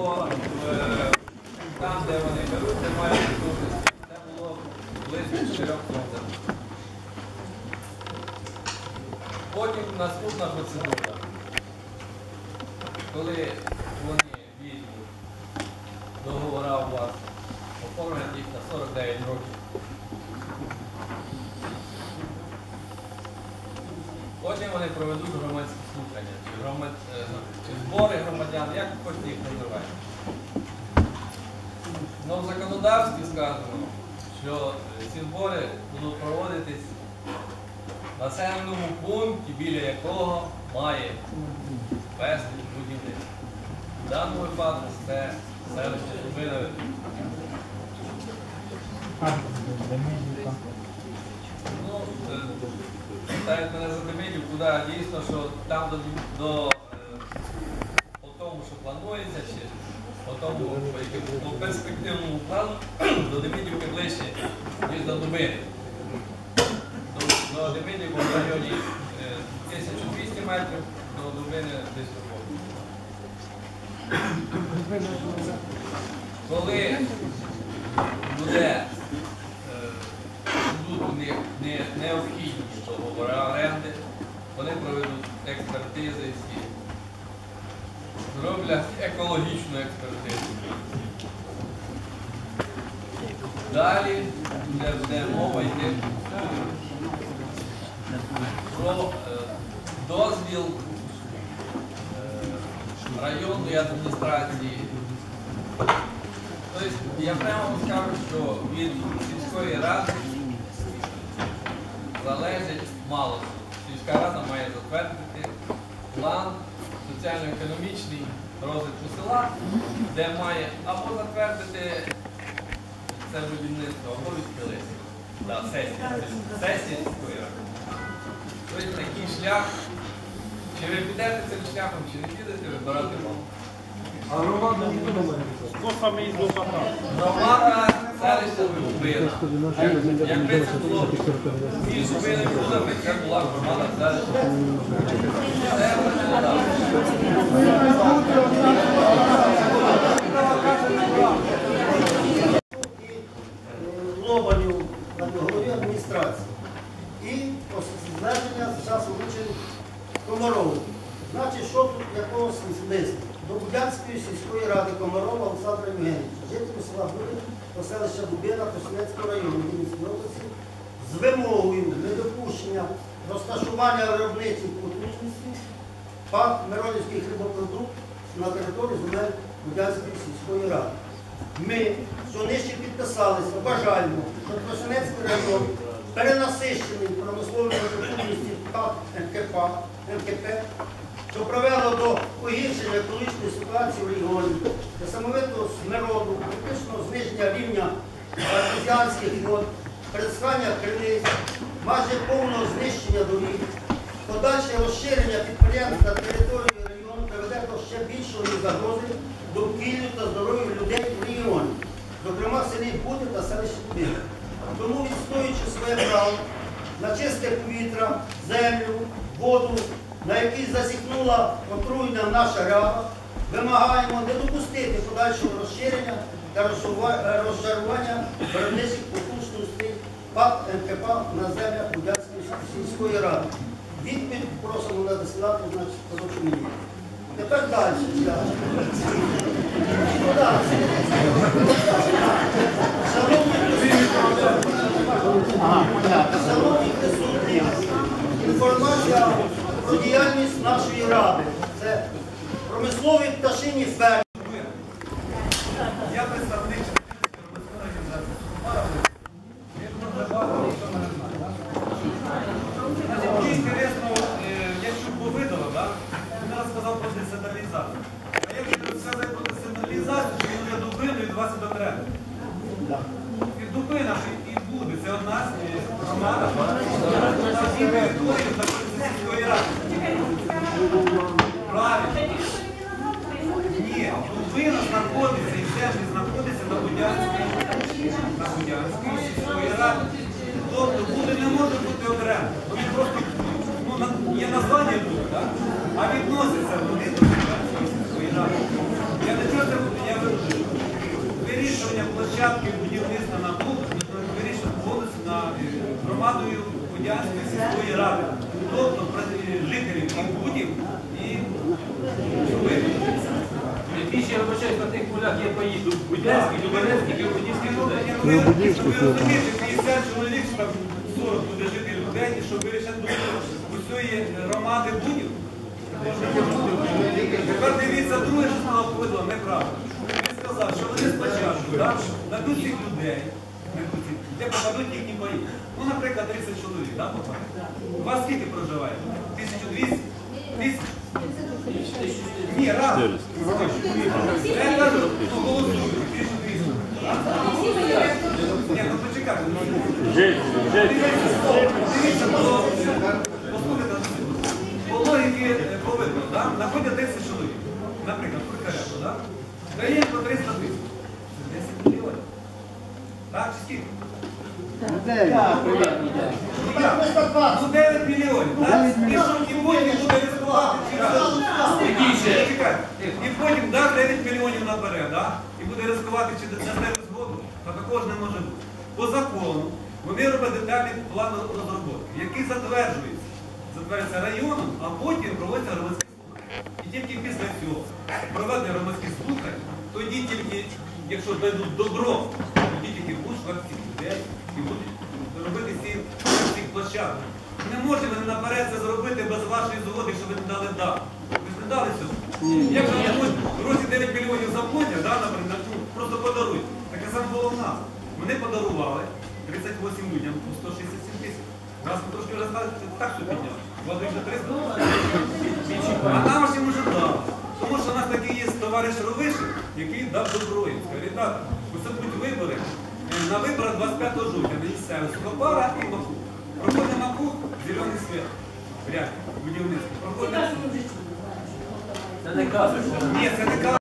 Е, Там, де вони беруть, немає присутності. Це було близько 4 тонн. Потім наступна процедура. Коли вони візьмуть договора у вас, оформлять їх на 49 років. Потім вони проведуть громадські слухання, громад... е, збори громадян, як хочете їх називати. Ну, в законодавстві сказано, що е, ці збори будуть проводитись в населеному пункті, біля якого має вести будівництво. В даному випадку це селище Дубинове. Ну, е, ставить мене за Демидів, куди дійсно, що там до, до е, по тому, що планується, чи по тому, по, яким- по перспективному плану, до Демидівки ближче, ніж до Дубини. До, до Демидівки в районі е, 1200 метрів, до Дубини десь такого. Коли буде е, будуть них не, необхідні договори оренди, вони проведуть експертизи всі, зроблять екологічну експертизу. Далі буде, мова йти про е, дозвіл е, районної адміністрації Тобто я прямо вам скажу, що від сільської ради залежить мало. Затвердити план соціально-економічний розвитку села, де має або затвердити це будівництво, або відхилити. Да, сесія. Сесія ради. Тобто такий шлях, чи ви підете цим шляхом, чи не підете, вибирати вам. А громада не думає. Хто саме із Лопата? Громада Якби було між Зубиною це була громада працювало. Лобанів на голові адміністрації. І звернення з часу вручень Комарову. Значить, що тут якогось листу? До Будянської сільської ради Комарова Олександра Євгенійовича, жителю села Буди, поселища Дубина Косинецького району Вінницької області, з вимогою недопущення розташування виробничих потужностей ПАК Миронівський хлібопродукт на території земель Будянської сільської ради. Ми, що нижче підписалися, вважаємо, що Тростянецький район перенасищений промисловими потужності ПАК НКП, НКП, що привело до погіршення екологічної ситуації в регіоні, несамовитого смироду, критичного зниження рівня артезіанських вод, пересхання криниць, майже повного знищення доріг, подальше розширення підприємств на території району приведе до ще більшої загрози довкіллю та здоров'ю людей в регіоні, зокрема в селі Бути та селищі Дубина. Тому відстоюючи своє право на чисте повітря, землю, воду, на якій засікнула отруєння наша ряба, вимагаємо не допустити подальшого розширення та розшарува- е, виробничих потужностей ПАК НКП на землях Будянської сільської ради. Відповідь просимо надсилати, значить, мені. Тепер далі. 20 до треба. Від дуби нашої і буде. Це одна з е, громада. Правильно. Ні, дубина знаходиться і теж не знаходиться на Будянській на Будянській сільської. Тобто буде не може бути окремо. Вони просто ну, є названня тут, а відноситься вони. Є паї Будянських, Люберецьких і Будівських людей. Ви розумієте, 50 чоловік, що там 40 буде жити людей, і щоб вирішити усієї громади будів. Тепер дивіться, друге, що сказав Павло, неправда. Він сказав, що вони спочатку да, дадуть цих людей, найдуть де попадуть їхні бої. Ну, наприклад, 30 чоловік, да, попаде? У вас скільки проживає? 1200? Тисяч? Ні, раз. Я кажу, ну, голосують, 1200. Ні, ну почекайте. Дивіться, по- послухайте, по логіки е, повинно, да? знаходять 10 чоловік. Наприклад, прикарято, да? Дає по 300 тисяч. Це 10 мільйонів. Так, чи скільки? Ну, як? Ну, 9 мільйонів. І потім буде через... Чекайте. І потім да, 9 мільйонів наперед, да? і буде ризикувати чи дасте згоду, то також не може бути. По закону вони роблять детальний план розробки, який затверджується. Затверджується районом, а потім проводиться громадські слухання. І тільки після цього проведення громадських слухань, тоді тільки, якщо дадуть добро, тоді тільки будуть швидкі людей і будуть площадки. Не може вони наперед це зробити без вашої згоди, що ви не дали да. Ви ж не дали цього. Якщо комусь в році 9 мільйонів заплатять, да, наприклад, ну, просто подарують. Таке саме було в нас. Вони подарували 38 людям по 167 тисяч. Нас трошки вже так, що підняли. Води вже 300. А нам ж йому вже дали. Тому що у нас такий є товариш Ровишин, який дав добро їм. Сказав, ребята, ось будуть вибори. Е, На виборах 25 жовтня на місцеві Сухопара і Маку. Проходить Маку, зелений світ. Ряд, будівництво. Проходить. Це не Нет, Ні, це не